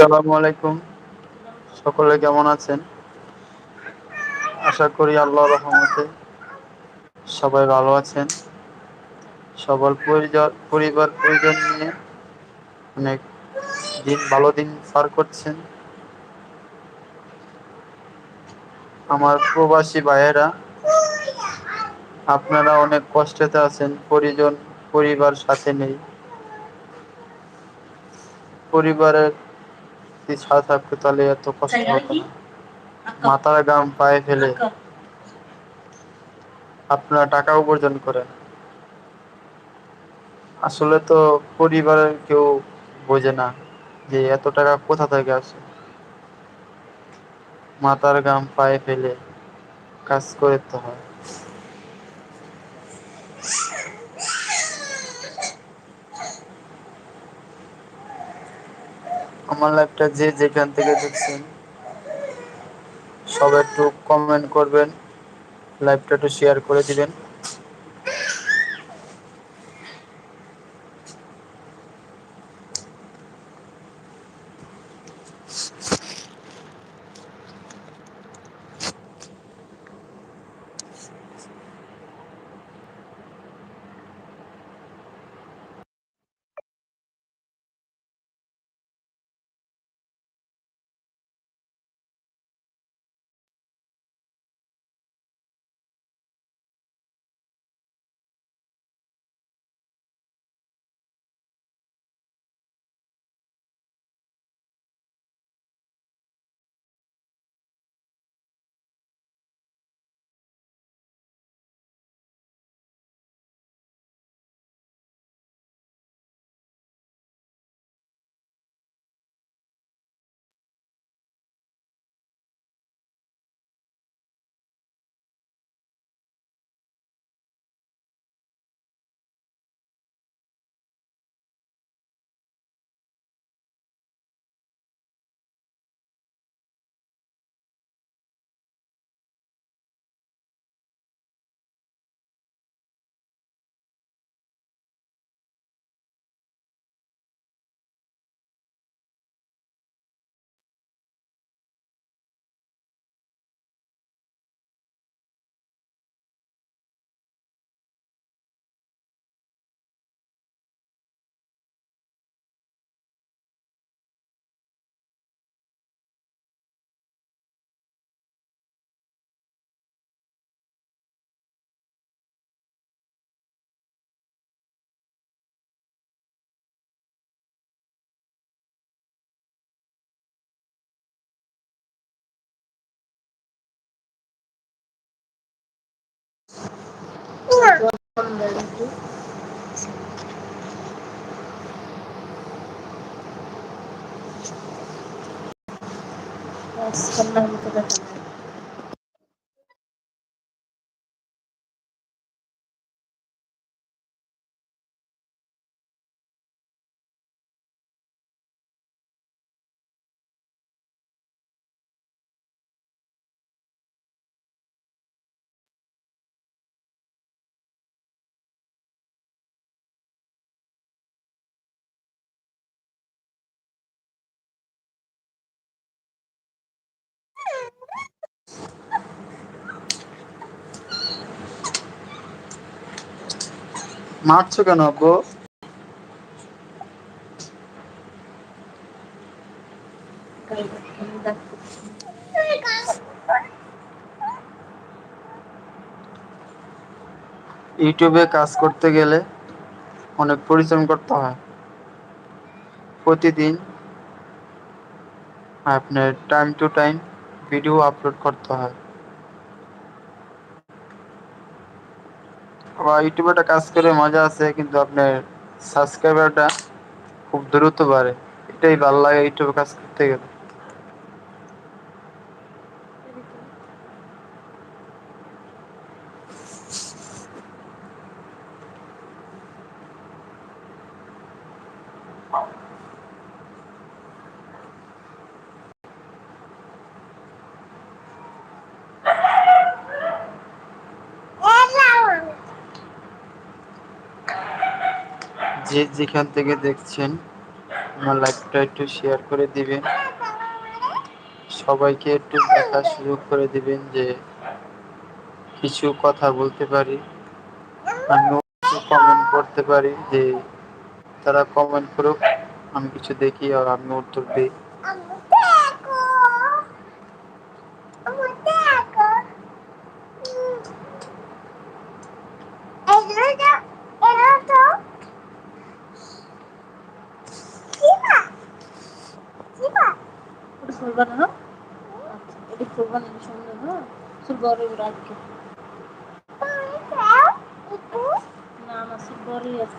আসসালামু আলাইকুম। সকলে কেমন আছেন? আশা করি আল্লাহ রহমতে সবাই ভালো আছেন। সবার পরিবার, পরিজন নিয়ে অনেক দিন, ভালো দিন পার করছেন। আমার প্রবাসী ভাইয়েরা, আপনারা অনেক কষ্টেতে আছেন, পরিজন, পরিবার সাথে নেই। পরিবারের যদি ছাড়া থাকতো তাহলে এত কষ্ট হতো না। মাথার গাম পায়ে ফেলে। আপনারা টাকা উপার্জন করেন। আসলে তো পরিবারের কেউ বোঝে না যে এত টাকা কোথা থেকে আসে। মাথার গাম পায়ে ফেলে কাজ করতে হয়। আমার লাইফটা যে যেখান থেকে দেখছেন, সবাই একটু কমেন্ট করবেন লাইভটা একটু শেয়ার করে দিবেন। I'm ready to. That's the মারছো কেন, আব্বু? ইউটিউবে কাজ করতে গেলে অনেক পরিশ্রম করতে হয়। প্রতিদিন আপনার time to time video upload করতে হয়। আবার ইউটিউবে একটা কাজ করে মজা আছে, কিন্তু আপনার সাবস্ক্রাইবারটা খুব দ্রুত বাড়ে। এটাই ভালো লাগে ইউটিউবে কাজ করতে গেলে। যে যেখান থেকে দেখছেন, আমার লাইভটা একটু শেয়ার করে দিবেন। সবাইকে একটু দেখার সুযোগ করে দিবেন যে কিছু কথা বলতে পারি। আমিও কিছু কমেন্ট করতে পারি যে, তারা কমেন্ট করুক, আমি কিছু দেখি আর আমি উত্তর দিই। না? হ্যাঁ? আচ্ছা এটা খুলবা না এটা সুন্দর হ্যাঁ চুল বড় আজকে। না আমার চুল বড়ই আছে।